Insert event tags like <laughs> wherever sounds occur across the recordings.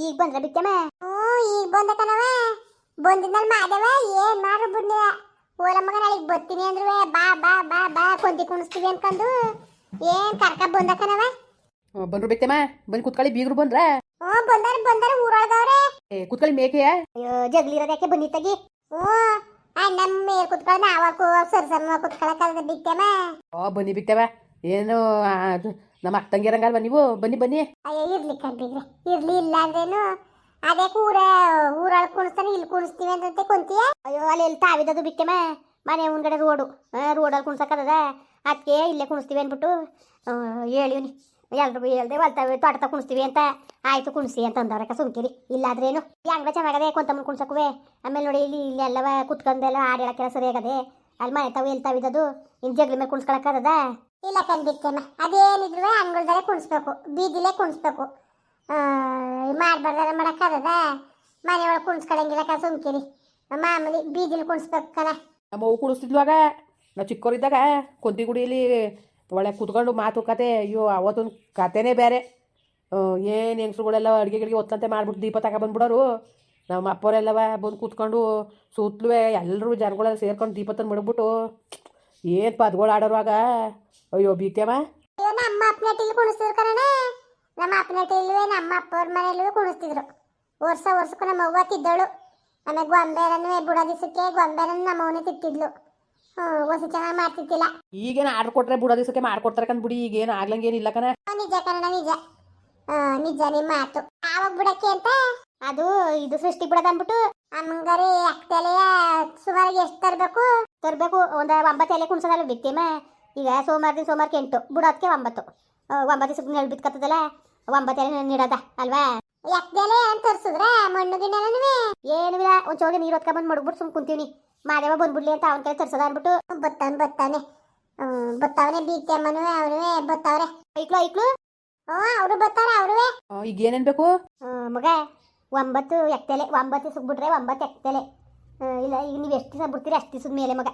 ಈಗ ಬಂದ್ರ ಬಿತ್ತಮ್ಮ ಹ್ಞೂ ಈಗ ಬಂದ ಕಣವ ಬಂದಿದ್ಮೇಲೆ ಮಾದೇವ ಏನ್ ಮಾಡ್ರು ಬಿಡ್ಲಿಲ್ಲ ಓಲ ಮಗ ನಾಳೆಗೆ ಬರ್ತೀನಿ ಅಂದ್ರುವೆ. ಬಾ ಬಾ ಬಾ ಬಾ ಕೊಂದಿ ಕುಣಿಸ್ತೀವಿ ಅನ್ಕೊಂಡು ಏನ್ ಕರ್ಕ ಬಂದ ಕಣವ ಬಂದ್ರು ಬೇಕ್ತಮ್ಮ ಬಂದು ಕುತ್ಕೊಳ್ಳಿ ಬೀಗರು ಬಂದ್ರ. ಹ್ಞೂ ಬಂದಾರ ಬಂದಾರ ಊರೊಳಗವ್ರೆ. ಏ ಕುತ್ಕೊಳ್ಳಿ ಮೇಕೆಯ. ಅಯ್ಯೋ ಜಗ್ಲಿರೋದಕ್ಕೆ ಬಂದಿತ್ತಾಗಿ ಹ್ಞೂ ನಮ್ಮ ಮೇಲೆ ಕುತ್ಕೊಂಡು ನಾವಕ್ಕೂ ಸರ್ ಸರ್ ಕುತ್ಕೊಳಕ್ಕಾಗದ ಬಿತ್ತಮ್ಮ ಓ ಬನ್ನಿ ಬಿತ್ತವ ಏನು ಅದು ನಮ್ಮ ಅಕ್ಕ ತಂಗಿರಂಗಲ್ವಾ ನೀವು? ಬನ್ನಿ ಬನ್ನಿ. ಅಯ್ಯೋ, ಇರ್ಲಿ ಕಣ್ಬಿಗ್ರೆ ಇರ್ಲಿ. ಇಲ್ಲ ಅಂದ್ರೇನು ಅದೇ ಊರ ಊರಲ್ಲಿ ಕುಣಿಸ್ತಾನೆ ಇಲ್ಲಿ ಕುಣಿಸ್ತೀವಿ ಅಂತ ಕುಂತೀಯ? ಅಯ್ಯೋ, ಅಲ್ಲಿ ಎಲ್ಲಿ ತಾವಿದದು ಬಿಟ್ಟೆಮ ಮನೆ ಮುಂದ್ಗಡೆ ರೋಡು ರೋಡಲ್ಲಿ ಕುಣಿಸಕ್ಕದ ಅದಕ್ಕೆ ಇಲ್ಲೇ ಕುಣಿಸ್ತೀವಿ ಅಂದ್ಬಿಟ್ಟು ಹೇಳಿವ್ನಿ ಎಲ್ರಿಗೂ ಹೇಳ್ದೆ ಹೊಲ್ತಾವೆ ತೋಟದ ಕುಣಿಸ್ತೀವಿ ಅಂತ. ಆಯ್ತು ಕುಣಿಸಿ ಅಂತ ಅಂದವ್ರಕ್ಕ ಸುಮ್ಕಿರಿ. ಇಲ್ಲಾದ್ರೇನು? ಹೆಂಗ ಚೆನ್ನಾಗದೆ ಕೊಂತಮ್ಮನ ಕುಣ್ಸಕ್ಕುವೆ ಆಮೇಲೆ ನೋಡಿ, ಇಲ್ಲಿ ಇಲ್ಲಿ ಎಲ್ಲವ ಕುತ್ಕೊಂಡೆಲ್ಲ ಆಡಿ ಹೇಳಕ್ಕೆಲ್ಲ ಸರಿ ಆಗದೆ ಅಲ್ಲಿ ಮನೆ ತಾವು ಎಲ್ಲಿ ತಾವಿದದು ಇನ್ನು ಜಗ್ಲಿ ಮೇಲೆ ಕುಣಿಸ್ಕೊಳಕ್ಕದ ಇಲ್ಲ ಕಂಡಿತ್ತೇಮ ಅದೇನಿದ್ರು ಅಂಗಳದಲ್ಲೇ ಕುಣಿಸ್ಬೇಕು ಬೀದಿಲೇ ಕುಣಿಸ್ಬೇಕು ಮಾಡ್ಬಾರ್ದಾರ ಮಾಡೋಕ್ಕಾಗದ? ಮನೆಯೊಳಗೆ ಕುಣಿಸ್ಕೊಳಂಗಿಲ್ಲ ಕ ಸುಮ್ಕಿರಿ. ಮಾಮೂಲಿ ಬೀದಿಲಿ ಕುಣಿಸ್ಬೇಕು ಕಲ ನಮ್ಮ ಅವು ಕುಡಿಸ್ತಿದ್ವಾಗ ನಾವು ಚಿಕ್ಕವರಿದ್ದಾಗ ಕೊಂತಿ ಗುಡಿಯಲ್ಲಿ ಒಳ್ಳೆ ಕುತ್ಕೊಂಡು ಮಾತುಕತೆ ಅಯ್ಯೋ, ಅವತ್ತೊಂದು ಕತೆನೇ ಬೇರೆ. ಏನು ಹೆಂಗ್ಸ್ರುಗಳೆಲ್ಲ ಅಡುಗೆ ಗಿಡಿಗೆ ಒತ್ತಂತೆ ಮಾಡಿಬಿಟ್ಟು ದೀಪ ತಗೊಬಂದ್ಬಿಡೋರು ನಮ್ಮ ಅಪ್ಪವರೆಲ್ಲವ ಬಂದು ಕೂತ್ಕೊಂಡು ಸುತ್ತಲೂ ಎಲ್ಲರೂ ಜನಗಳೆಲ್ಲ ಸೇರ್ಕೊಂಡು ದೀಪ ತಂದು ಮಡಗ್ಬಿಟ್ಟು, ಏನು ಪದಗಳು ಆಡೋರು ಆಗ. ಅಯ್ಯೋ ಅಯ್ಯೋ ನಮ್ಮ ಅಪ್ಪನಟ್ಟಿಲಿ ಕುಣಿಸ್ತಿದ್ರು ಕಣ ನಮ್ಮ ಅಪ್ಪನಟ್ಟಿಲ್ವೇ ನಮ್ಮ ಅಪ್ಪವ್ರ ಮನೆಯಲ್ಲೂ ಕುಣಿಸ್ತಿದ್ರು. ವರ್ಷ ವರ್ಷಕ್ಕೂ ನಮ್ಮ ಅವ್ವ ತಿದ್ದಳು. ಆಮೇಲೆ ಗೊಂಬೆರನ್ನು ಬುಡ ದಿವಸಕ್ಕೆ ಗೊಂಬೆರನ್ನ ನಮ್ಮ ಅವನೇ ತಿತ್ತಿದ್ಲು ಹ್ಞೂ ಹೊಸ ಚೆನ್ನಾಗಿ ಮಾಡ್ತಿದ್ದಿಲ್ಲ. ಈಗೇನು ಆರ್ಡ್ರ್ ಕೊಟ್ರೆ ಬುಡ ದಿವಸಕ್ಕೆ ಮಾಡ್ಕೊಡ್ತಾರೆ ಕಣ್ ಬಿಡಿ ಈಗೇನು ಆಗ್ಲಂಗೇನಿಲ್ಲ ಕಣ. ನಿಜ ಕಣ ನಿಜ. ಆ, ನಿಜ ನಿಮ್ಮ ಮಾತು. ಆವಾಗ ಬಿಡಕ್ಕೆ ಅಂತ? ಅದು ಇದು ಸೃಷ್ಟಿ ಬಿಡದ ಅಂದ್ಬಿಟ್ಟು ಅಕ್ಕ ತಲೆಯ ಸುಮಾರು ಎಷ್ಟು ತರಬೇಕು? ತರಬೇಕು ಒಂದು ಒಂಬತ್ತು ಎಲೆ ಕುಣ್ಸೋದಲ್ಲ ಬಿತ್ತಿಮ ಈಗ ಸೋಮವಾರ ದಿನ ಸೋಮವಾರಕ್ಕೆ ಎಂಟು ಬಿಡೋದಕ್ಕೆ ಒಂಬತ್ತು. ಒಂಬತ್ತು ದಿವಸಕ್ಕೆ ನೆಲ್ ಬಿತ್ಕತ್ತದಲ್ಲ ಒಂಬತ್ತು ಎಲೆ ನೀಡೋದ ಅಲ್ವಾ? ಎಕ್ದೆಲೆ ಅಂತ ತರ್ಸಿದ್ರೆ ಮಣ್ಣು ಗಿಣ್ಣೆಲ್ಲನೂ ಏನು ಇಲ್ಲ ಒಂದು ಚೋಗೆ ನೀರು ಹೊತ್ಕೊಂಡ್ ಮಡಗ್ಬಿಟ್ಟು ಸುಮ್ ಕುಂತೀವಿ ಮಾದೇವ ಬಂದ್ಬಿಡ್ಲಿ ಅಂತ ಅವನ ಕೈ ತರ್ಸದ ಅಂದ್ಬಿಟ್ಟು ಬತ್ತಾನೆ ಬತ್ತಾನೆ ಬತ್ತಾವನೆ ಬೀಗ್ತಮ್ಮನು ಅವನುವೆ ಬತ್ತಾವ್ರೆ. ಐಕ್ಳು ಐಕ್ಳು? ಹ್ಞೂ ಅವರು ಬರ್ತಾರೆ ಅವರುವೆ? ಈಗ ಏನೇನು ಬೇಕು? ಮಗ ಒಂಬತ್ತು ಎಕ್ತಲೆ ಒಂಬತ್ತು ಸಿಗ್ಬಿಟ್ರೆ ಒಂಬತ್ತು ಎಕ್ತಲೆ ಇಲ್ಲ ಈಗ ನೀವು ಎಷ್ಟು ದಿವಸ ಬಿಡ್ತೀರಿ ಅಷ್ಟು ದಿವಸದ ಮೇಲೆ ಮಗ.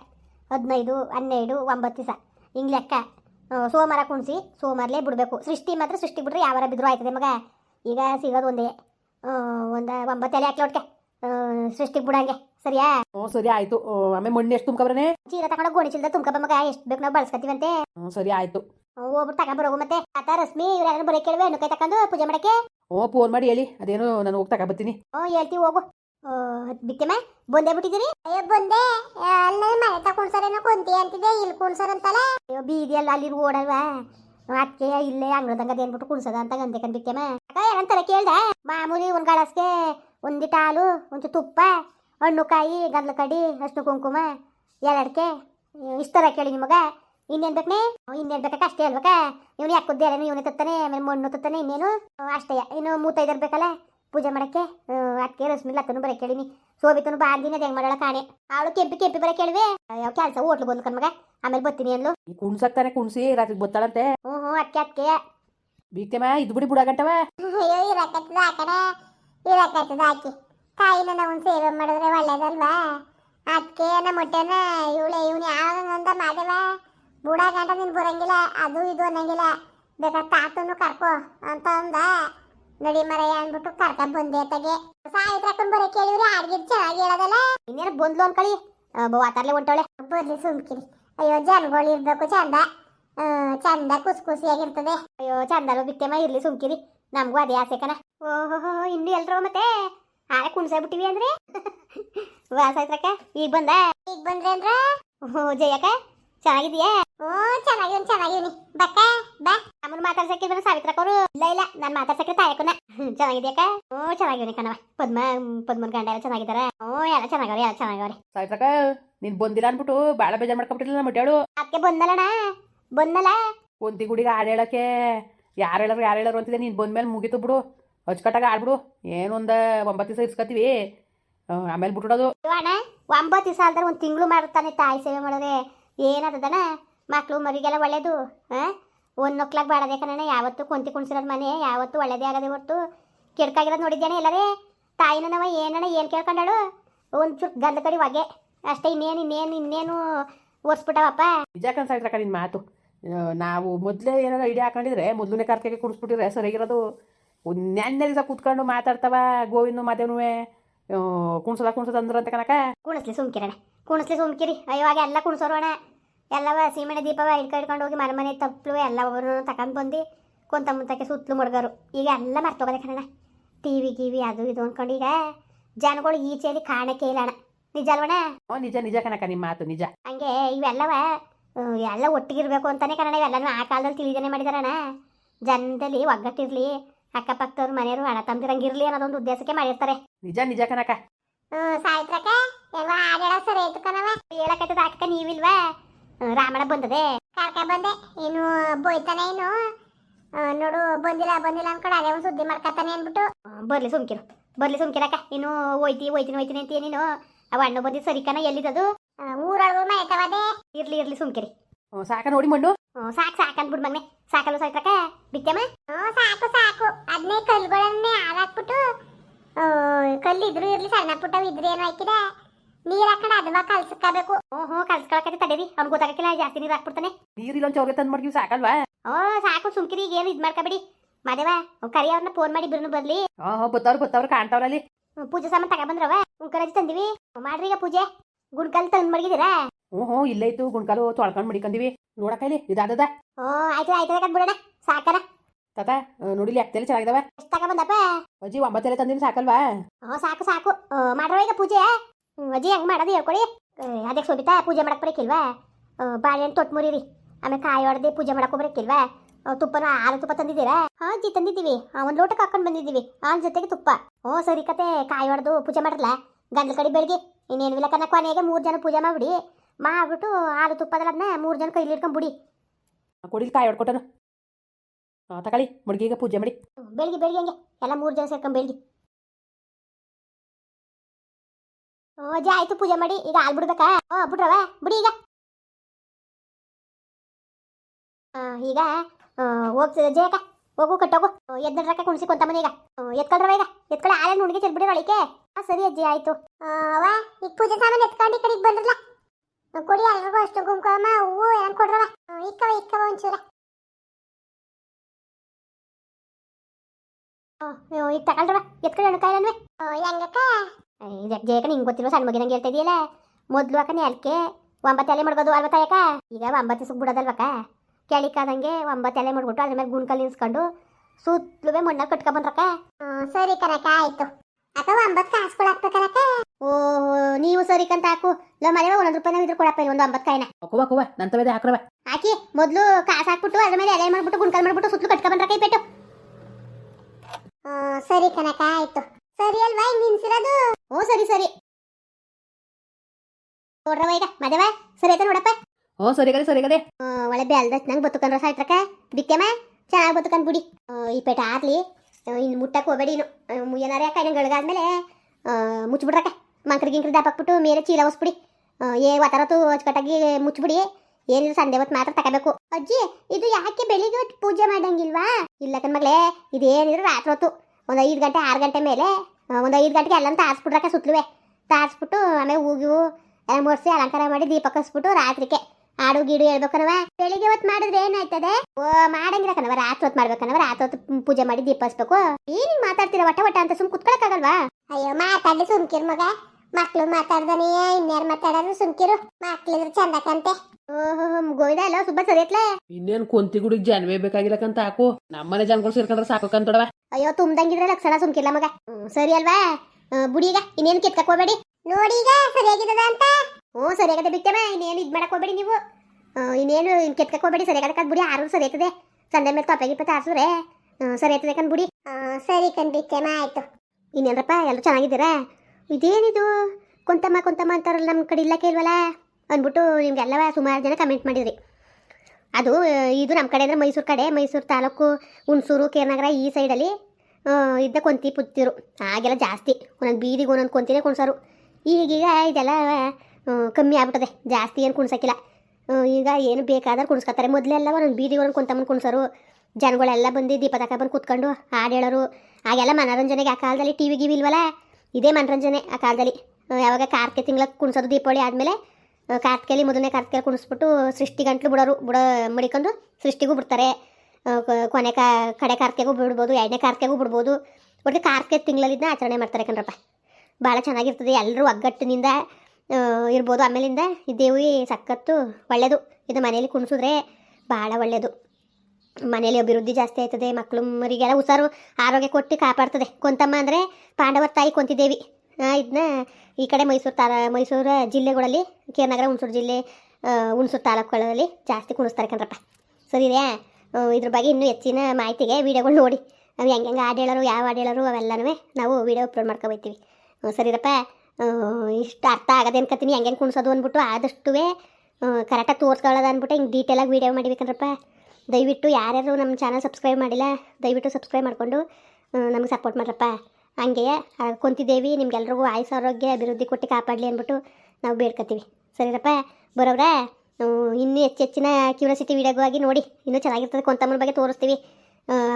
ಹದಿನೈದು ಹನ್ನೆರಡು ಒಂಬತ್ತು ದಿವಸ. ಹಿಂಗೆ ಲೆಕ್ಕ. ಸೋಮವಾರ ಕುಣಿಸಿ ಸೋಮವಾರಲೇ ಬಿಡಬೇಕು. ಸೃಷ್ಟಿ ಮಾತ್ರ ಸೃಷ್ಟಿ ಬಿಡ್ರೆ ಯಾವಾರ ಬಿದ್ರು ಆಯ್ತದೆ ಮಗ. ಈಗ ಸಿಗೋದು ಒಂದೇ. ಒಂದು ಒಂಬತ್ತು ಎಲೆ ಹಾಕಿ ಒಟ್ಟಿಗೆ ಸೃಷ್ಟಿ ಬಿಡಂಗೆ. ಸರಿಯಾ? ಹ್ಞೂ ಸರಿ ಆಯ್ತು. ಆಮೇಲೆ ಮಣ್ಣು ಎಷ್ಟು ತುಂಬ್ಕೊಬ್ರನೆ? ಚೀಲ ತಗೊಂಡು ಗೋಣಿ ಚೀಲದ ತುಂಬ್ಕೊ ಮಗ. ಎಷ್ಟು ಬೇಕು ನಾವು ಬಳಸ್ಕೊತೀವಂತೆ ಹ್ಞೂ ಸರಿ ಆಯ್ತು. ಹೋಗ್ಬಿಟ್ಟು ಬರೋ ಮತ್ತೆ. ಆತ ರಶ್ಮಿ ಇವ್ರು ಬರೀ ಕೇಳುವೆ ಹೆಣ್ಣು ತಕೊಂಡು ಪೂಜೆ ಮಾಡಕ್ಕೆ? ಓ ಫೋನ್ ಮಾಡಿ ಹೇಳಿ. ಅದೇನು ನಾನು ಹೋಗಿ ತಗೊಬತ್ತೀನಿ ಹ್ಞೂ ಹೇಳ್ತೀವಿ ಹೋಗು. ಬಿಟ್ಟೆಮ್ಮ. ಬಂದೇ ಬಿಟ್ಟಿದ್ದೀರಿ? ಅಯ್ಯೋ ಬಂದೆ. ಅಲ್ಲ ಮನೆ ತಗೊಂಡ್ಸರೇನೋ ಕೊಂತಿ ಅಂತಿದೆ ಇಲ್ಲಿ ಕುಣ್ಸರಂತಲ್ಲ ಅಯ್ಯೋ ಬೀದಿಯಲ್ಲ ಅಲ್ಲಿ ಓಡಲ್ವಾ? ಅದಕ್ಕೆ ಇಲ್ಲೇ ಅಂಗಳದಂಗ ಅದೇನ್ಬಿಟ್ಟು ಕುಣ್ಸದ ಅಂತ ಗಂದೆ ಕಂಡಿಟ್ಟೆಮ ಏನಂತಾರೆ ಕೇಳ್ದ? ಮಾಮೂಲಿ ಒಂದು ಗಳಸ್ಗೆ ಒಂದಿಟ್ಟು ಹಾಲು ಒಂಚೂರು ತುಪ್ಪ ಹಣ್ಣುಕಾಯಿ ಗಂದ್ಲ ಕಡಿ ಅಷ್ಟು ಕುಂಕುಮ ಎರಡಕ್ಕೆ ಇಷ್ಟರ ಕೇಳಿ ನಿಮಗೆ. ಇನ್ನೇನ್ ಬೇಕನೆ ಇನ್ನೇನ್ ಬೇಕಾ ಅಷ್ಟೇ ಅಲ್ಬೇಕಾ ಇವನು ಯಾಕೆ ಕುದ್ದೇ? ಇವನೇ ತತ್ತಾನೆ? ಆಮೇಲೆ ಮಣ್ಣು ತತ್ತಾನೆ? ಇನ್ನೇನು? ಅಷ್ಟೇ. ಇನ್ನು ಮೂತೈದು ಬೇಕಲ್ಲ? ಪೂಜೆ ಮಾಡಕ್ಕೆ ಅದಕ್ಕೆ ರಶ್ಮಿ ಲಕ್ಕನು ಬರ ಕೇಳಿನಿ ಸೋಬಿತನು ದಿನ ಹೆಂಗ್ ಮಾಡಲ್ಲ ಕಾಣೆ ಅವಳು ಕೆಂಪಿ ಕೆಂಪಿ ಬರ ಕೇಳುವೆ ಯಾವ ಕೆಲಸ ಹೋಟ್ಲು ಬಂದು ಕಣ್ಮಗ ಆಮೇಲೆ ಬರ್ತೀನಿ ಅನ್ಲು ಈ ಕುಣ್ಸಕ್ತಾನೆ ಕುಣ್ಸಿ ರಾತ್ರಿ ಬತ್ತಾಳಂತೆ ಹ್ಞೂ ಹ್ಞೂ ಅದಕ್ಕೆ ಅದಕ್ಕೆ ಬೀಗ್ತೇಮ ಇದು ಬಿಡಿ ಬುಡ ಗಂಟವ ಅಯ್ಯೋ ಇರಕತ್ತದ ಹಾಕಣ. ಇರಕತ್ತದ ಹಾಕಿ. ತಾಯಿನ ನಾವು ಸೇವೆ ಮಾಡಿದ್ರೆ ಒಳ್ಳೇದಲ್ವಾ? ಅದಕ್ಕೆ ನಮ್ಮ ಹೊಟ್ಟೆನ ಇವಳೆ ಇವನು ಯಾವಾಗ ಅಂದ ಮಾದೇವ? ಬುಡ ಗಂಟ ನೀನು ಬರಂಗಿಲ್ಲ ಅದು ಇದು ಅನ್ನಂಗಿಲ್ಲ. ಬೇಕಾದ ತಾತನು ಕರ್ಕೋ ಅಂತ ಅಂದ. ನಡಿ ಮರಯ್ಯ ಅಂದ್ಬಿಟ್ಟು ಕರ್ಕೊಂಡ್ ಬಂದೆ ತಗೆ ಸಾಯಿತ್ರ ಬರ ಕೇಳಿದ್ರೆ ಆಡ್ಗಿಡ್ ಚೆನ್ನಾಗಿ ಹೇಳೋದಲ್ಲ? ಇನ್ನೇನು ಬಂದ್ಲು ಅನ್ಕಳಿ. ವಾತಾರ್ಲೆ ಹೊಂಟವಳೆ. ಬರ್ಲಿ ಸುಮ್ಕಿರಿ. ಅಯ್ಯೋ ಜನಗಳು ಇರ್ಬೇಕು ಚಂದ. ಆ, ಚಂದ ಕುಸ್ ಖುಷಿಯಾಗಿರ್ತದೆ ಅಯ್ಯೋ ಚಂದಲು ಬಿತ್ತೆಮ್ಮ ಇರ್ಲಿ ಸುಮ್ಕಿರಿ. ನಮಗೂ ಅದೇ ಆಸೆ ಕಣ. ಓಹೋ ಇನ್ನು ಎಲ್ರು ಮತ್ತೆ? ಆಳೆ ಕುಣ್ಸಾಗ್ಬಿಟ್ಟಿವಿ ಅಂದ್ರೆ? <laughs> ವಾಸಾಯ್ತ್ರಕ್ಕ ಈಗ ಬಂದ? ಈಗ ಬಂದ್ರೆ ಅಂದ್ರ? ಓ ಜಯಕ್ಕ ಚೆನ್ನಾಗಿದೀಯಾ ಓ ಚೆನ್ನಾಗಿವ್ನಿ ಚೆನ್ನಾಗಿವ್ನಿ ಬಕ್ಕ ಬಾ. ಅಮ್ಮನ ಮಾತಾಡ್ಸಕ್ಕೆ ಬಂದ್ರೆ ಸಾವಿತ್ರಕ್ಕವರು ಇಲ್ಲ ಇಲ್ಲ. ನಾನು ಮಾತಾಡ್ಸಕ್ಕೆ ತಾಯಕ್ಕನ. ಚೆನ್ನಾಗಿದ್ಯಾಕ ಓ ಚೆನ್ನಾಗಿವ್ನಿ ಕಣವ ಪದ್ಮ ಪದ್ಮನ್ ಗಂಡ ಎಲ್ಲ ಚೆನ್ನಾಗಿದಾರ ಓ ಎಲ್ಲ ಚೆನ್ನಾಗವ್ರಿ ಎಲ್ಲ ಚೆನ್ನಾಗವ್ರಿ. ಸಾಯ್ತ್ರಕ ನೀನ್ ಬಂದಿಲ್ಲ ಅನ್ಬಿಟ್ಟು ಭಾಳ ಬೇಜಾರು ಮಾಡ್ಕೊಂಬಿಟ್ಟಿಲ್ಲ ನಮ್ಮ ಮಟ್ಯಾಳು ಅದಕ್ಕೆ ಬಂದಲ್ಲಣ್ಣ. ಬಂದಲ್ಲ? ಕೊಂತಿ ಗುಡಿಗೆ ಹಾಡು ಹೇಳಕ್ಕೆ. ಯಾರು ಹೇಳೋರು ಯಾರು ಹೇಳೋರು ಅಂತಿದೆ. ನೀನು ಬಂದ್ಮೇಲೆ ಮುಗೀತು ಬಿಡು. ಅಚ್ಚುಕಟ್ಟಾಗ ಆಡ್ಬಿಡು ಏನೊಂದು ಒಂಬತ್ತು ದಿವಸ ಇಸ್ಕೊತೀವಿ ಆಮೇಲೆ ಬಿಟ್ಬಿಡೋದು. ಅಣ್ಣ ಒಂಬತ್ತು ದಿವಸ ಅಲ್ದ್ರೆ ಒಂದು ತಿಂಗಳು ಮಾಡ್ತಾನೆ ತಾಯಿ ಸೇವೆ ಮಾಡಿದ್ರೆ ಏನದನ ಮಕ್ಳು ಮರಿಗೆಲ್ಲ ಒಳ್ಳೇದು ಹಾಂ? ಒಂದು ನೊಕ್ಲಾಗ ಬಾಡದೆ ಕಣ ಯಾವತ್ತು ಕುಂತಿ ಕುಣ್ಸಿರೋದು ಮನೆ ಯಾವತ್ತು ಒಳ್ಳೇದೇ ಆಗದೆ ಹೊರತು. ಕೆಡ್ಕಾಗಿರೋದು ನೋಡಿದ್ದೇನೆ ಎಲ್ಲರೇ? ತಾಯಿನ ನಾವು ಏನಣ್ಣ ಏನು ಕೇಳ್ಕೊಂಡಾಳು? ಒಂಚೂರು ಗಂಧ ಕಡಿ ಹೊಗೆ. ಅಷ್ಟೇ ಇನ್ನೇನು ಇನ್ನೇನು ಇನ್ನೇನು ಓಡಿಸ್ಬಿಟ್ಟವಪ್ಪ ನಿಜ ಕನ್ಸಾಯ್ತ್ರಕ ನಿನ್ನ ಮಾತು. ನಾವು ಮೊದಲೇ ಏನಾರ ಐಡಿಯಾ ಹಾಕೊಂಡಿದ್ರೆ ಮೊದಲನೇ ಕಾರ್ತಿಗೆ ಕುಡಿಸ್ಬಿಟ್ಟಿದ್ರೆ ಸರಿಯಾಗಿರೋದು ನೆನ್ನೆ ದಿವಸ ಕೂತ್ಕೊಂಡು ಮಾತಾಡ್ತಾವ ಗೋವಿಂದ ಮಾದೇವನು ಕುಣ್ಸದ ಕುಣ್ಸದ ಅಂದ್ರು ಅಂತ ಕನಕ ಕುಣಿಸ್ಲಿ ಸುಮ್ಕಿರಣ ಕುಣಿಸ್ಲಿ ಸುಮ್ಕಿರಿ. ಅಯ್ಯವಾಗ ಎಲ್ಲ ಕುಣಿಸೋರೋಣ ಎಲ್ಲವ ಸೀಮೆಣ್ಣೆ ದೀಪವ ಹಿಡ್ಕೊಂಡು ಇಡ್ಕೊಂಡು ಹೋಗಿ ಮನೆ ಮನೆ ತಪ್ಪಲು ಎಲ್ಲ ಒಬ್ಬರು ತಗೊಂಡು ಬಂದು ಕೊಂತ ಮುಂತಕ್ಕೆ ಸುತ್ತಲು ಮುಡ್ಗರು. ಈಗ ಎಲ್ಲ ಮರ್ತೋಗದೆ ಕಣ ಟಿ ವಿ ಗಿವಿ ಅದು ಇದು ಅಂದ್ಕೊಂಡು ಈಗ ಜನಗಳು ಈಚೆಯಲ್ಲಿ ಕಾಣಕ್ಕೆ ಇಲ್ಲಣ ನಿಜ ಅಲ್ವಣ ಓ ನಿಜ ನಿಜ ಕಣಕ ನಿಮ್ಮ ಮಾತು ನಿಜ. ಹಂಗೆ ಇವೆಲ್ಲವ ಎಲ್ಲ ಒಟ್ಟಿಗಿರ್ಬೇಕು ಅಂತಾನೆ ಕಣ ಇವೆಲ್ಲನೂ ಆ ಕಾಲದಲ್ಲಿ ತಿಳಿದೇನೆ ಮಾಡಿದಾರಣ ಜನದಲ್ಲಿ ಒಗ್ಗಟ್ಟಿರ್ಲಿ ಅಕ್ಕಪಕ್ಕದವ್ರ ಮನೆಯವರು ಹಣ ತಂದಿರಂಗಿರ್ಲಿ ಅನ್ನೋದೊಂದು ಉದ್ದೇಶಕ್ಕೆ ಮಾಡಿರ್ತಾರೆ. ನಿಜ ನಿಜ ಸರಿ ಆಯ್ತು ಕಣವ ಹೇಳಕತ್ತದ ಅಕ್ಕ ನೀವಿಲ್ವಾ? ಆ, ರಾಮಣ್ಣ ಬಂದದೆ. ಕಾರ್ಕ ಬಂದೆ. ಇನ್ನು ಬೋಯ್ತಾನೆ ಇನ್ನು. ನೋಡು ಬಂದಿಲ್ಲ ಬಂದಿಲ್ಲ ಅನ್ಕೊಂಡು ಅದೇ ಒಂದು ಸುದ್ದಿ ಮಾಡ್ಕತಾನೆ ಅಂದ್ಬಿಟ್ಟು. ಬರ್ಲಿ ಸುಮ್ಕಿರು. ಬರ್ಲಿ ಸುಮ್ಕಿರಕ್ಕ ಇನ್ನು ಹೋಯ್ತಿ ಹೋಯ್ತೀನಿ ಹೋಯ್ತೀನಿ ಅಂತ ನೀನು? ಅವ ಹಣ್ಣು ಬಂದಿ ಸರಿಕನ ಎಲ್ಲಿದದು? ಊರೊಳಗೂ ಮಾಯ್ತವದೆ ಇರ್ಲಿ ಇರ್ಲಿ ಸುಮ್ಕಿರಿ. ಸಾಕ ನೋಡಿ ಮಣ್ಣು. ಸಾಕು ಸಾಕ್ ಸಾಕ್ ಅಂದ್ಬಿಡ್ ಮಗ್ನೆ. ಸಾಕಲ್ಲ ಸಾಯ್ತಕ್ಕ ಬಿತ್ತಮ್ಮ ಸಾಕು ಸಾಕು. ಅದನ್ನೇ ಕಲ್ಗಳನ್ನೇ ಹಾಳಾಕ್ಬಿಟ್ಟು ಕಲ್ಲಿದ್ರು ಇರ್ಲಿ ಸಣ್ಣ ಪುಟ್ಟ ಇದ್ರೆ ಏನು ಹಾಕಿದ? ನೀರ್ ಹಾಕಣ ಅದನ್ನ ಕಲ್ಸ್ಕೋಬೇಕು. ಓಹೋ ಹ್ಞೂ ಕಲ್ಸ್ಕೊಳಕತ್ತೆ ತಡೀರಿ. ಅವ್ನು ಗೊತ್ತಾಗಕ್ಕಿಲ್ಲ ಜಾಸ್ತಿ ನೀರು ಹಾಕ್ಬಿಡ್ತಾನೆ. ನೀರಿಲ್ಲ ಚೌಗೆ ತಂದ್ ಮಾಡ್ತೀವಿ ಸಾಕಲ್ವಾ? ಓ ಸಾಕು ಸುಮ್ಕಿರಿ ಈಗ ಏನು ಇದು ಮಾಡ್ಕೊಬೇಡಿ. ಮಾದೇವ ಕರಿ ಅವ್ರನ್ನ ಫೋನ್ ಮಾಡಿ ಬಿರ್ನು ಬರ್ಲಿ. ಓಹೋ ಹಾಂ ಬತ್ತವ್ರು ಬತ್ತವ್ರು ಕಾಣ್ತಾವ್ರಲ್ಲಿ ಪೂಜೆ ಸಾಮಾನು ತಗೊಂಬಂದ್ರವ ಉಂಕರಾಜಿ ತಂದಿವಿ ಮಾಡ್ರಿ ಈಗ ಪೂಜೆ. ಗುಡ್ಕಲ್ ತಂದ್ ಮಡಗಿದಿರಾ ಹ್ಞೂ ಹ್ಞೂ ಇಲ್ಲ ಇತ್ತು ಗುಣ್ಕಾಲು ತೊಳ್ಕೊಂಡು ಮಡಿಕಂದಿವಿ. ನೋಡಕ್ಕಲ್ಲಿ ಇದಾದದ ಓ ಆಯ್ತು ಆಯ್ತು ಬಿಡೋಣ ಸಾಕರ ತಾತ ನೋಡಿಲಿ ಅಕ್ತೆಲೆ ಚೆನ್ನಾಗಿದಾವ? ಎಷ್ಟು ತಗೊಂಬಂದಪ್ಪ ಅಜ್ಜಿ ಒಂಬತ್ತೆಲೆ ತಂದಿನ ಸಾಕಲ್ವಾ? ಹ್ಞೂ ಸಾಕು ಸಾಕು. ಮಾಡ್ರವ ಈಗ ಪೂಜೆ. ಅಜ್ಜಿ ಹೆಂಗೆ ಮಾಡೋದು ಹೇಳ್ಕೊಡಿ. ಅದಕ್ಕೆ ಸೋಬಿತಾ ಪೂಜೆ ಮಾಡಕ್ಕೆ ಬರಕಿಲ್ವಾ? ಬಾಳೆಹಣ್ಣು ತೊಟ್ಟು ಮುರಿರಿ. ಆಮೇಲೆ ಕಾಯಿ ಹೊಡೆದು ಪೂಜೆ ಮಾಡಕ್ಕೆ ಬರಕಿಲ್ವಾ? ತುಪ್ಪನ ಹಾಲು ತುಪ್ಪ ತಂದಿದ್ದೀರಾ? ಹಾಂ ಅಜ್ಜಿ ತಂದಿದ್ದೀವಿ. ಒಂದು ಲೋಟಕ್ಕೆ ಹಾಕೊಂಡು ಬಂದಿದ್ದೀವಿ. ಹಾಲು ಜೊತೆಗೆ ತುಪ್ಪ. ಓ ಸರಿ ಕತೆ. ಕಾಯಿ ಹೊಡೆದು ಪೂಜೆ ಮಾಡಲ್ಲ ಗಂಡಲ ಕಡೆ ಬೆಳಗ್ಗೆ ಇನ್ನೇನು ಇಲ್ಲ ಕನ್ನ ಕೊನೆಗೆ ಮೂರು ಜನ ಪೂಜೆ ಮಾಡ್ಬಿಡಿ. ಮಾಡ್ಬಿಟ್ಟು ಹಾಲು ತುಪ್ಪದನ್ನ ಮೂರು ಜನ ಕೈಲಿ ಇಟ್ಕೊಂಡ್ಬಿಡಿ ಕೊಡಿಲಿ ಕಾಯಿ ಹೊಡ್ಕೊಟ್ಟನು ತಗೊಳ್ಳಿ ಮಡ್ಗಿಗೆ ಪೂಜೆ ಮಾಡಿ. ಬೆಳಿಗ್ಗೆ ಬೆಳಿಗ್ಗೆ ಹಂಗೆ. ಎಲ್ಲ ಮೂರು ಜನ ಸೇರ್ಕೊಂಡು ಬೆಳಿಗ್ಗೆ ಅಜ್ಜಿ ಆಯ್ತು ಪೂಜೆ ಮಾಡಿ, ಈಗ ಹಾಲು ಬಿಡ್ಬೇಕಾ ಓ ಬಿಡ್ರವ ಬಿಡಿ ಈಗ. ಈಗ ಹೋಗ್ತದೆ ಜಯಕ ಹೋಗು, ಕಟ್ಟೋಗು. ಎದ್ದರಕ್ಕ ಕುಣಿಸಿ ಮನೆ ಈಗ ಎತ್ಕೊಳ್ರವ ಈಗ. ಎತ್ಕೊಳ್ಳಿ ಹಾಲೆ ನುಣ್ಗೆ ಚೆಲ್ಬಿಡಿ ಒಳಕ್ಕೆ ಹಾಂ ಸರಿ ಅಜ್ಜಿ, ಆಯ್ತು. ಅವ ಈಗ ಪೂಜೆ ಸಾಮಾನು ಎತ್ಕೊಂಡು ಈ ಕಡೆಗೆ ಬಂದ್ರಲ್ಲ? ಕೊಡಿ ಎಲ್ರಿಗೂ ಅಷ್ಟು ಗುಂಕಮ್ಮ ಹೂವು, ಏನು ಕೊಡ್ರವ ಇಕ್ಕವ ಇಕ್ಕವ ಒಂಚೂರ. ಈಗ ತಗೊಳ್ರವ ಎತ್ಕೊಳ್ಳಿ ಅಣ್ಕಾಯಿಲ್ಲನ್ವೆ ಹೆಂಗಕ್ಕ? ಜಯಕ ನಿಂಗೆ ಗೊತ್ತಿರೋ ಸಣ್ಣ ಮಗಿನಂಗೆ ಹೇಳ್ತಾ ಇದೆಯಲ್ಲ? ಮೊದಲು ಅಕ್ಕ ನೆಲಕ್ಕೆ ಒಂಬತ್ತು ಎಲೆ ಮಡ್ಗೋದು ಅಲ್ವ ತಾಯಕ ಈಗ ಒಂಬತ್ತು ಸುಗ್ ಬಿಡೋದಲ್ವಕ್ಕ ಕೆಳಿಕಾದಂಗೆ ಒಂಬತ್ತು ಎಲೆ ಮಾಡ್ಬಿಟ್ಟು ಅದ್ರ ಮೇಲೆ ಗುಣ್ಕಲ್ಲಿ ನಿಲ್ಸ್ಕೊಂಡು ಸುತ್ತಲೂ ಮಣ್ಣ ಕಟ್ಕೊ ಬಂದ್ರಕ್ಕ ಸರಿ ಕನಕ ಆಯ್ತು. ಅಕ್ಕ ಒಂಬತ್ತು ಕಾಸುಗಳು ಹಾಕ್ಬೇಕನಕ ಓ ನೀವು ಸರಿ ಕಂತ ಹಾಕು. ಇಲ್ಲ ಮನೆ ಒಂದೊಂದು ರೂಪಾಯಿ ಇದ್ರ ಕೊಡಪ್ಪ ಇಲ್ಲಿ ಒಂದು ಒಂಬತ್ತು ಕಾಯಿನ. ಕುವ ಕುವ ನಂತವೇದೆ ಹಾಕ್ರವ. ಹಾಕಿ ಮೊದಲು ಕಾಸು ಹಾಕ್ಬಿಟ್ಟು ಅದ್ರ ಮೇಲೆ ಎಲೆ ಮಾಡ್ಬಿಟ್ಟು ಗುಣ್ಕಲ್ ಮಾಡ್ಬಿಟ್ಟು ಸುತ್ತಲೂ ಕಟ್ಕೊ ಬಂದ್ರ ಕೈ ಪೆಟ್ಟು. ಸರಿ ಕನಕ ಆಯ್ತು. ಸರಿ ಅಲ್ವಾ ಹಿಂಗ್ ನಿನ್ಸಿರೋದು ಓ ಸರಿ ಸರಿ. ನೋಡ್ರವ ಈಗ ಮದವ ಸರಿ ಆಯ್ತಾ ನೋಡಪ್ಪ. ಹ್ಞೂ ಸರಿಗದೆ ಸರಿಗದೆ ಆ, ಒಳ್ಳೆ ಬೆಲ್ದತ್ ನಂಗೆ ಬತ್ತುಕಂದ್ರ ಸಾಯ್ತ್ರಕ ಬಿಕ್ಕೆಮ್ಮ ಚೆನ್ನಾಗಿ ಬತ್ತುಕನ್ ಬಿಡಿ. ಆ, ಈ ಪೇಟ ಆಗ್ಲಿ ಇನ್ ಮುಟ್ಟಕ್ಕೆ ಹೋಗಬೇಡಿ ಇನ್ನು. ಆ, ಮುಯ್ಯನಾರೆ ಅಕ್ಕ ಇನ್ನು ಗಳಿಗಾದ್ಮೇಲೆ ಮುಚ್ಚಿಬಿಡ್ರಕ್ಕ ಮಂಕ್ರಿ ಗಿಂಕ್ರಿ ದಾಪಾಕ್ಬಿಟ್ಟು ಮೇಲೆ ಚೀಲ ಹೊಸ್ಬಿಡಿ ಆ, ಏ ಒತ್ತರತ್ತು ಅಚ್ಚುಕಟ್ಟಾಗಿ ಮುಚ್ಚಿಬಿಡಿ ಏನಿಲ್ಲ ಸಂಡೆ ಹೊತ್ತು ಮಾತ್ರ ತಗೋಬೇಕು ಅಜ್ಜಿ ಇದು ಯಾಕೆ ಬೆಳಿಗ್ಗೆ ಹೊತ್ತು ಪೂಜೆ ಮಾಡಂಗಿಲ್ವಾ ಇಲ್ಲ ಕಣ್ಮಗಳೇ ಇದೇನಿದ್ರು ರಾತ್ರಿ ಹೊತ್ತು ಒಂದು ಐದು ಗಂಟೆ, ಆರು ಗಂಟೆ ಮೇಲೆ ಒಂದು ಐದು ಗಂಟೆಗೆ ಅಲ್ಲಂತ ತಾರಿಸ್ಬಿಡ್ರಕ್ಕ ಸುತ್ತಲುವೆ ತಾರಿಸ್ಬಿಟ್ಟು ಆಮೇಲೆ ಹೂಗಿವು ಎಲ್ಲ ಮೂಡಿಸಿ ಅಲಂಕಾರ ಮಾಡಿ ದೀಪ ಕಸ್ಬಿಟ್ಟು ರಾತ್ರಿಗೆ ಆಡು ಗೀಡು ಹೇಳ್ಬೇಕನವ ಬೆಳಿಗ್ಗೆ ಹೊತ್ತು ಮಾಡಿದ್ರೆ ಏನಾಯ್ತದೆ? ಓ, ಮಾಡಂಗಿಲ್ಲ ರಾತ್ರಿ ಹೊತ್ತು ಮಾಡ್ಬೇಕನವ ರಾತ್ರಿ ಹೊತ್ತು ಪೂಜೆ ಮಾಡಿ ದೀಪ ಹಚ್ಬೇಕು. ಏನ್ ಮಾತಾಡ್ತೀರ? ವಟ ವಟ ಅಂತ ಸುಮ್ ಕುತ್ಕೊಳಕ್ಕಾಗಲ್ವಾ ಅಯ್ಯೋ ಮಾತಾಡಿ ಸುಮ್ಕಿರ್ ಮಗ. ಮಕ್ಳು ಮಾತಾಡ್ದನೇ ಇನ್ಯಾರು ಮಾತಾಡೋದು ಸುಮ್ಕಿರು. ಮಕ್ಳಿದ್ರು ಚಂದಕಂತೆ ಓಹೋ ಗೋವಿದ ಅಲ್ಲ ಸುಬ್ಬ ಸರಿಯತ್ಲೆ ಇನ್ನೇನ್ ಕೊಂತಿ ಗುಡಿಗೆ ಜನವೇ ಬೇಕಾಗಿಲ್ಲಕಂತ ಹಾಕು. ನಮ್ಮನೆ ಜನಗಳು ಸೇರ್ಕೊಂಡ್ರೆ ಸಾಕಂತೊಡವ ಅಯ್ಯೋ ತುಂಬ್ದಂಗಿದ್ರೆ ಲಕ್ಷಣ ಸುಮ್ಕಿಲ್ಲ ಮಗ. ಹ್ಮ್, ಸರಿ ಅಲ್ವಾ? ಆ, ಬುಡಿ ಈಗ ಇನ್ನೇನು ಕೆತ್ಕಕ್ ಹೋಗ್ಬೇಡಿ. ನೋಡಿ ಈಗ ಸರಿಯಾಗಿದ್ದದ ಅಂತ? ಹ್ಞೂ ಸರಿಯಾಗದೆ ಬಿಟ್ಟೆಮ ಇನ್ನೇನು ಇದು ಮಾಡಕ್ ಹೋಗ್ಬೇಡಿ ನೀವು. ಆ, ಇನ್ನೇನು ಇನ್ ಕೆತ್ಕಕ್ ಹೋಗ್ಬೇಡಿ ಸರಿಯಾಗದ ಬುಡಿ. ಆರು ಸರಿ ಆಯ್ತದೆ ಸಂಡೆ ಮೇಲೆ ತಪ್ಪಾಗಿ ಗಿಪ್ಪ ತಾರ್ಸುರೆ ಸರಿ ಆಯ್ತದೆ ಕಣ್ ಬುಡಿ. ಸರಿ ಕಣ್ ಬಿಟ್ಟೆಮ ಆಯ್ತು. ಇನ್ನೇನ್ರಪ್ಪ ಎಲ್ಲರೂ ಚೆನ್ನಾಗಿದ್ದೀರಾ? ಇದೇನಿದು? ಕೊಂತಮ್ಮ ಕೊಂತಮ್ಮ ಅಂತಾರಲ್ಲ ನಮ್ಮ ಕಡೆ ಇಲ್ಲ ಕೇಳ್ವಲ್ಲ ಅಂದ್ಬಿಟ್ಟು ನಿಮಗೆಲ್ಲವ ಸುಮಾರು ಜನ ಕಮೆಂಟ್ ಮಾಡಿದ್ರಿ. ಅದು, ಇದು ನಮ್ಮ ಕಡೆ ಅಂದರೆ ಮೈಸೂರು ಕಡೆ, ಮೈಸೂರು ತಾಲೂಕು, ಹುಣಸೂರು, ಕೇರ್ನಗರ ಈ ಸೈಡಲ್ಲಿ ಇದ್ದ ಕೊಂತಿ ಪುತ್ತಿರು. ಆಗೆಲ್ಲ ಜಾಸ್ತಿ. ಒಂದೊಂದು ಬೀದಿಗೆ ಒಂದೊಂದು ಕೊಂತಿನೇ ಕುಣ್ಸೋರು. ಈಗೀಗ ಇದೆಲ್ಲ ಕಮ್ಮಿ ಆಗ್ಬಿಟ್ಟದೆ. ಜಾಸ್ತಿ ಏನು ಕುಣ್ಸಕ್ಕಿಲ್ಲ. ಈಗ ಏನು ಬೇಕಾದ್ರೂ ಕುಣಿಸ್ಕೊತಾರೆ. ಮೊದಲೆಲ್ಲ ಒಂದೊಂದು ಬೀದಿಗೆ ಒಂದೊಂದು ಕೊಂತಮ್ಮನ ಕುಣ್ಸೋರು. ಜನಗಳೆಲ್ಲ ಬಂದು ದೀಪ ತಗೊಂಡು ಕೂತ್ಕೊಂಡು ಹಾಡು ಹೇಳೋರು. ಆಗೆಲ್ಲ ಮನೋರಂಜನೆಗೆ ಆ ಕಾಲದಲ್ಲಿ ಟಿ ವಿ ಗಿವಿ ಇಲ್ವಲ್ಲ? ಇದೇ ಮನರಂಜನೆ ಆ ಕಾಲದಲ್ಲಿ. ಯಾವಾಗ ಕಾರ್ತಿಕ ತಿಂಗಳ ಕುಣಿಸೋದು ದೀಪಾವಳಿ ಆದಮೇಲೆ ಕಾರ್ತಿಕೆಯಲ್ಲಿ ಮೊದಲನೇ ಕಾರ್ತಿಕೆಯಲ್ಲಿ ಕುಣಿಸ್ಬಿಟ್ಟು ಸೃಷ್ಟಿ ಗಂಟ್ಲು ಬಿಡೋರು, ಬಿಡೋ ಮಡಿಕೊಂಡು ಸೃಷ್ಟಿಗೂ ಬಿಡ್ತಾರೆ. ಕೊನೆ ಕಾ, ಕಡೆ ಕಾರ್ತಿಕೆಗೂ ಬಿಡ್ಬೋದು, ಎರಡನೇ ಕಾರ್ತಿಕೆಗೂ ಬಿಡ್ಬೋದು. ಒಟ್ಟು ಕಾರ್ತಿಕ ತಿಂಗಳಲ್ಲಿದ್ದ ಆಚರಣೆ ಮಾಡ್ತಾರೆ ಕಣ್ರಪ್ಪ. ಭಾಳ ಚೆನ್ನಾಗಿರ್ತದೆ ಎಲ್ಲರೂ ಒಗ್ಗಟ್ಟಿನಿಂದ ಇರ್ಬೋದು. ಆಮೇಲಿಂದ ಈ ದೇವಿ ಸಖತ್ತು ಒಳ್ಳೆಯದು ಇದು ಮನೆಯಲ್ಲಿ ಕುಣಿಸಿದ್ರೆ ಭಾಳ ಒಳ್ಳೆಯದು ಮನೇಲಿ ಅಭಿವೃದ್ಧಿ ಜಾಸ್ತಿ ಆಯ್ತದೆ ಮಕ್ಕಳು ಮರಿಗೆಲ್ಲ ಹುಷಾರು ಆರೋಗ್ಯ ಕೊಟ್ಟು ಕಾಪಾಡ್ತದೆ. ಕೊಂತಮ್ಮ ಅಂದರೆ ಪಾಂಡವರ ತಾಯಿ ಕೊಂತಿದ್ದೇವಿ ಇದನ್ನ ಈ ಕಡೆ ಮೈಸೂರು ತಾಲ, ಮೈಸೂರು ಜಿಲ್ಲೆಗಳಲ್ಲಿ, ಕೇರನಗರ, ಹುಣಸೂರು ಜಿಲ್ಲೆ ಹುಣಸೂರು ತಾಲೂಕುಗಳಲ್ಲಿ ಜಾಸ್ತಿ ಕುಣಿಸ್ತಾರೆ ಕಣ್ರಪ್ಪ. ಸರಿ ಇದೆಯಾ? ಇದ್ರ ಬಗ್ಗೆ ಇನ್ನೂ ಹೆಚ್ಚಿನ ಮಾಹಿತಿಗೆ ವೀಡಿಯೋಗಳು ನೋಡಿ. ನಾವು ಹೆಂಗೆ ಹೆಂಗೆ ಹಾಡು ಹೇಳೋರು, ಯಾವ ಹಾಡು ಹೇಳೋರು, ಅವೆಲ್ಲನೂ ನಾವು ವೀಡಿಯೋ ಅಪ್ಲೋಡ್ ಮಾಡ್ಕೊಬೈತೀವಿ. ಸರಿರಪ್ಪ. ಇಷ್ಟು ಅರ್ಥ ಆಗದೆ ಅನ್ಕತ್ತೀನಿ ಹೆಂಗೆ ಹೆಂಗೆ ಕುಣಿಸೋದು ಅಂದ್ಬಿಟ್ಟು ಆದಷ್ಟುವೇ ಕರೆಕ್ಟಾಗಿ ತೋರಿಸ್ಕೊಳ್ಳೋದು ಅಂದ್ಬಿಟ್ಟು ಹಿಂಗೆ ಡೀಟೇಲಾಗಿ ವೀಡಿಯೋ ಮಾಡಿಬೇಕಂದ್ರಪ್ಪ ದಯವಿಟ್ಟು ಯಾರ್ಯಾರು ನಮ್ಮ ಚಾನಲ್ ಸಬ್ಸ್ಕ್ರೈಬ್ ಮಾಡಿಲ್ಲ, ದಯವಿಟ್ಟು ಸಬ್ಸ್ಕ್ರೈಬ್ ಮಾಡಿಕೊಂಡು ನಮಗೆ ಸಪೋರ್ಟ್ ಮಾಡ್ರಪ್ಪ. ಹಂಗೆಯೇ ಕುಂತಿದ್ದೇವಿ, ನಿಮ್ಗೆಲ್ರಿಗೂ ಆಯುಸ್ ಆರೋಗ್ಯ ಅಭಿವೃದ್ಧಿ ಕೊಟ್ಟು ಕಾಪಾಡಲಿ ಅಂದ್ಬಿಟ್ಟು ನಾವು ಬೇಡ್ಕೊತೀವಿ ಸರಿರಪ್ಪ ಬರೋವ್ರೆ? ಇನ್ನೂ ಹೆಚ್ಚು ಹೆಚ್ಚಿನ ಕ್ಯೂರಿಯಾಸಿಟಿ ವಿಡಿಯೋಗಾಗಿ ನೋಡಿ. ಇನ್ನೂ ಚೆನ್ನಾಗಿರ್ತದೆ ಕೊಂತಮ್ಮನ ಬಗ್ಗೆ ತೋರಿಸ್ತೀವಿ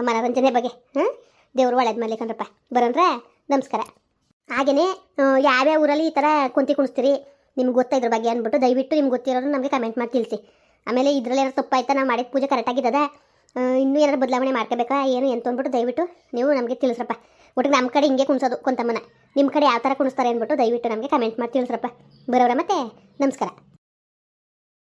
ಮನೋರಂಜನೆ ಬಗ್ಗೆ. ಹಾಂ? ದೇವರು ಒಳ್ಳೇದು ಮಾಡ್ಲಿಕ್ಕಂದ್ರಪ್ಪ ಬರೋಣ್ರ ನಮಸ್ಕಾರ. ಹಾಗೆಯೇ ಯಾವ್ಯಾವ ಊರಲ್ಲಿ ಈ ಥರ ಕುಂತಿ ಕುಣಿಸ್ತೀರಿ? ನಿಮ್ಗೆ ಗೊತ್ತಾ ಇದ್ರ ಬಗ್ಗೆ ಅಂದ್ಬಿಟ್ಟು ದಯವಿಟ್ಟು ನಿಮ್ಗೆ ಗೊತ್ತಿರೋರು ನಮಗೆ ಕಮೆಂಟ್ ಮಾಡಿ ತಿಳಿಸಿ. ಆಮೇಲೆ ಇದರಲ್ಲಿ ಏನಾರು ತಪ್ಪಾಯ್ತಾ ನಾವು ಮಾಡಿದ ಪೂಜೆ ಕರೆಕ್ಟಾಗಿದ್ದದ ಇನ್ನೂ ಏನಾರು ಬದಲಾವಣೆ ಮಾಡ್ಕೋಬೇಕಾ? ಏನು ಎಂತ ಅಂದ್ಬಿಟ್ಟು ದಯವಿಟ್ಟು ನೀವು ನಮಗೆ ತಿಳಿಸ್ರಪ್ಪ. ಒಟ್ಟಿಗೆ ನಮ್ಮ ಕಡೆ ಹಿಂಗೆ ಕುಣಿಸೋದು ಕೊಂತಮ್ಮನ. ನಿಮ್ಮ ಕಡೆ ಯಾವ ಥರ ಕುಣಿಸ್ತಾರೆ ಅಂದ್ಬಿಟ್ಟು ದಯವಿಟ್ಟು ನಮಗೆ ಕಮೆಂಟ್ ಮಾಡಿ ತಿಳಿಸ್ರಪ್ಪ. ಬರೋರ ಮತ್ತೆ? ನಮಸ್ಕಾರ.